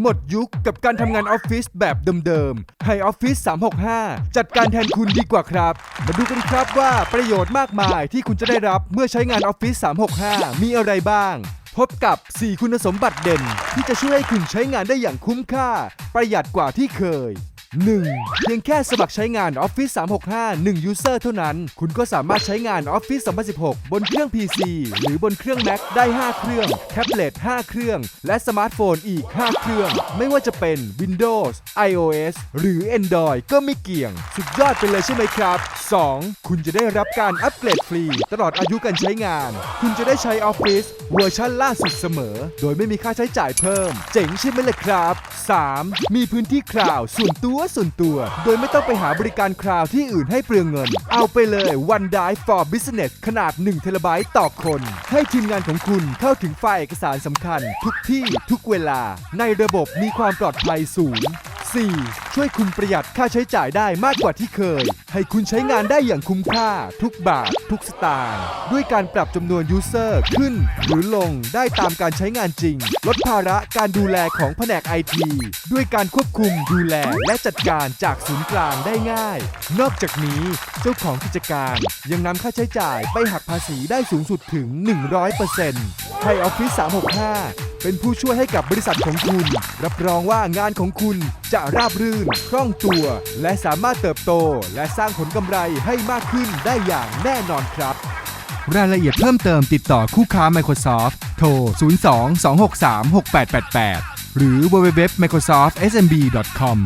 หมดยุคกับการทำงานออฟฟิศแบบเดิมๆ ให้ออฟฟิศ365 จัดการแทนคุณดีกว่าครับ มาดูกันครับว่าประโยชน์มากมายที่คุณจะได้รับเมื่อใช้งานออฟฟิศ365 มีอะไรบ้าง พบกับ 4 คุณสมบัติเด่น ที่จะช่วยให้คุณใช้งานได้อย่างคุ้มค่า ประหยัดกว่าที่เคย 1. เพียงแค่สมัครใช้งาน Office 365 1 User เท่านั้น คุณก็สามารถใช้งาน Office 2016 บนเครื่อง PC หรือบนเครื่อง Mac ได้ 5 เครื่อง แท็บเล็ต 5 เครื่อง และสมาร์ทโฟนอีก 5 เครื่อง ไม่ว่าจะเป็น Windows iOS หรือ Android ก็ไม่เกี่ยง สุดยอดไปเลยใช่ไหมครับ 2. คุณจะได้รับการอัปเกรดฟรี ตลอดอายุการใช้งาน คุณจะได้ใช้ Office เวอร์ชันล่าสุดเสมอ โดยไม่มีค่าใช้จ่ายเพิ่ม เจ๋งใช่ไหมล่ะครับ 3. มีพื้นที่คลาวด์ส่วนตัวส่วนตัว โดยไม่ต้องไปหาบริการคลาวด์ที่อื่นให้เปลืองเงิน เอาไปเลย OneDrive for Business ขนาด1เทราไบต์ต่อคน ให้ทีมงานของคุณเข้าถึงไฟล์เอกสารสำคัญ ทุกที่ทุกเวลา ในระบบมีความปลอดภัยสูง 4. ช่วยคุณประหยัดค่าใช้จ่ายได้มากกว่าที่เคย ให้คุณใช้งานได้อย่างคุ้มค่า ทุกบาท ทุกสตางค์ด้วยการปรับจำนวนยูเซอร์ขึ้น หรือลงได้ตามการใช้งานจริง ลดภาระการดูแลของแผนกไอทีด้วยการควบคุมดูแลและจัดการจากศูนย์กลางได้ง่าย นอกจากนี้เจ้าของกิจการยังนำค่าใช้จ่ายไปหักภาษีได้สูงสุดถึง 100%ให้ Office 365 เป็นผู้ช่วยให้กับบริษัทของคุณ รับรองว่างานของคุณจะราบรื่น คล่องตัว และสามารถเติบโต และสร้างผลกำไรให้มากขึ้นได้อย่างแน่นอนครับ รายละเอียดเพิ่มเติมติดต่อคู่ค้า Microsoft โทร 02 263 6888 หรือ www.microsoftsmb.com